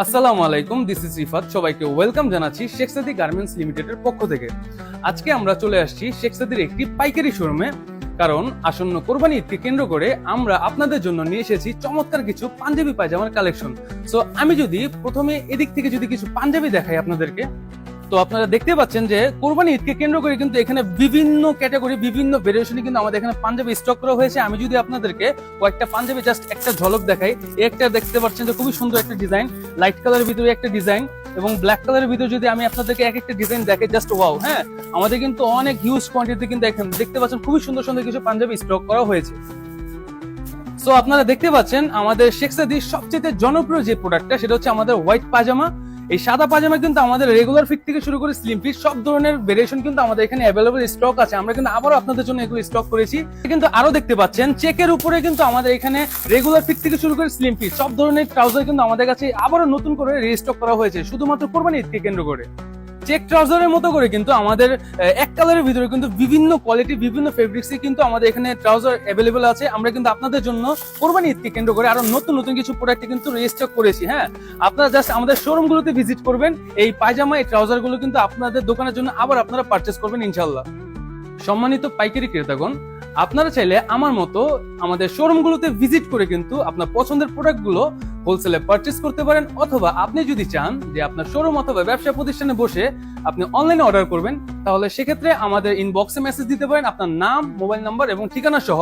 আসসালামু আলাইকুম this is Rifat. সবাইকে ওয়েলকাম জানাচ্ছি শেখ সাদি গার্মেন্টস লিমিটেডের পক্ষ থেকে। আজকে আমরা চলে আসছি শেখ সাদির একটি পাইকারি শোরুমে কারণ আসন্ন কোরবানি ঈদকে কেন্দ্র করে আমরা আপনাদের জন্য নিয়ে এসেছি চমৎকার কিছু পাঞ্জাবি পায়জামার কালেকশন সো আমি যদি প্রথমে এদিক থেকে যদি কিছু পাঞ্জাবি দেখাই আপনাদেরকে তো আপনারা দেখতে পাচ্ছেন যে কোরবানি ঈদকে কেন্দ্র করে কিন্তু এখানে বিভিন্ন ক্যাটাগরি, বিভিন্ন ভেরিয়েশনে কিন্তু আমাদের এখানে পাঞ্জাবি স্টক করা হয়েছে। আমি যদি আপনাদেরকে কয়েকটা পাঞ্জাবি জাস্ট একটা ঝলক দেখাই। একটা দেখতে পাচ্ছেন যে খুবই সুন্দর একটা ডিজাইন লাইট কালারের ভিতরে একটা ডিজাইন এবং ব্ল্যাক কালারের ভিতরে যদি আমি আপনাদেরকে এক একটা ডিজাইন দেখাই জাস্ট ওয়াও হ্যাঁ? আমাদের কিন্তু অনেক হিউজ কোয়ান্টিটি কিন্তু এখানে দেখতে পাচ্ছেন খুবই সুন্দর সুন্দর কিছু পাঞ্জাবি স্টক করা হয়েছে। সো আপনারা দেখতে পাচ্ছেন আমাদের শেখ সাদির সবচেয়ে জনপ্রিয় যে প্রোডাক্টটা সেটা হচ্ছে আমাদের হোয়াইট পাজামা এই সাদা পাজামা কিন্তু আমাদের রেগুলার ফিট থেকে শুরু করে স্লিম ফিট সব ধরনের ভেরিয়েশন কিন্তু আমাদের এখানে অ্যাভেলেবল স্টক আছে। আমরা কিন্তু আবারও আপনাদের জন্য এগুলো স্টক করেছি। কিন্তু আরও দেখতে পাচ্ছেন, চেকের উপরে কিন্তু আমাদের এখানে রেগুলার ফিট থেকে শুরু করে স্লিম ফিট সব ধরনের ট্রাউজার কিন্তু আমাদের কাছে আবারও নতুন করে রিস্টক করা হয়েছে। শুধুমাত্র কোরবানি ঈদকে কেন্দ্র করে। চেক ট্রাউজারের মতো করে কিন্তু আমাদের এক কালারের ভিতরে কিন্তু বিভিন্ন কোয়ালিটি বিভিন্ন ফেব্রিক্সে কিন্তু আমাদের এখানে ট্রাউজার অ্যাভেলেবল আছে। আমরা কিন্তু আপনাদের জন্য কোরবানি ঈদকে কেন্দ্র করে আরও নতুন নতুন কিছু প্রোডাক্ট কিন্তু রেজিস্টার করেছি হ্যাঁ? আপনারা জাস্ট আমাদের শোরুম গুলোতে ভিজিট করবেন, এই পায়জামা, এই ট্রাউজারগুলো কিন্তু আপনাদের দোকানের জন্য আবার আপনারা পারচেস করবেন ইনশাল্লাহ সম্মানিত পাইকারি ক্রেতাগণ, আপনারা চাইলে আমার মতো আমাদের শোরুম গুলোতে ভিজিট করে কিন্তু আপনার পছন্দের প্রোডাক্টগুলো হোলসেলে পারচেস করতে পারেন, অথবা আপনি যদি চান যে আপনার শোরুম অথবা ব্যবসা প্রতিষ্ঠানে বসে আপনি অনলাইনে অর্ডার করবেন, তাহলে সেক্ষেত্রে আমাদের ইনবক্সে মেসেজ দিতে পারেন। আপনার নাম মোবাইল নাম্বার এবং ঠিকানা সহ